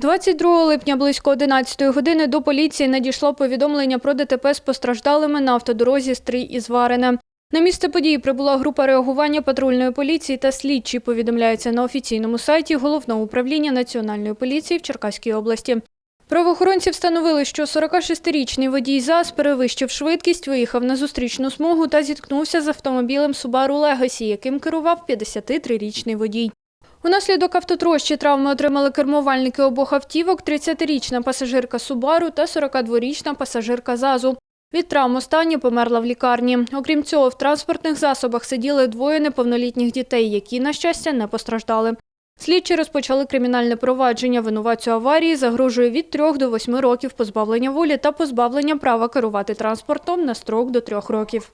22 липня близько 11 години до поліції надійшло повідомлення про ДТП з постраждалими на автодорозі Стрий із Варене. На місце події прибула група реагування патрульної поліції та слідчі, повідомляється на офіційному сайті Головного управління Національної поліції в Черкаській області. Правоохоронці встановили, що 46-річний водій ЗАЗ перевищив швидкість, виїхав на зустрічну смугу та зіткнувся з автомобілем Subaru Legacy, яким керував 53-річний водій. Унаслідок автотрощі травми отримали кермувальники обох автівок, 30-річна пасажирка Субару та 42-річна пасажирка ЗАЗу. Від травм останні померла в лікарні. Окрім цього, в транспортних засобах сиділи двоє неповнолітніх дітей, які, на щастя, не постраждали. Слідчі розпочали кримінальне провадження. Винуватцю аварії загрожує від 3 до 8 років позбавлення волі та позбавлення права керувати транспортом на строк до 3 років.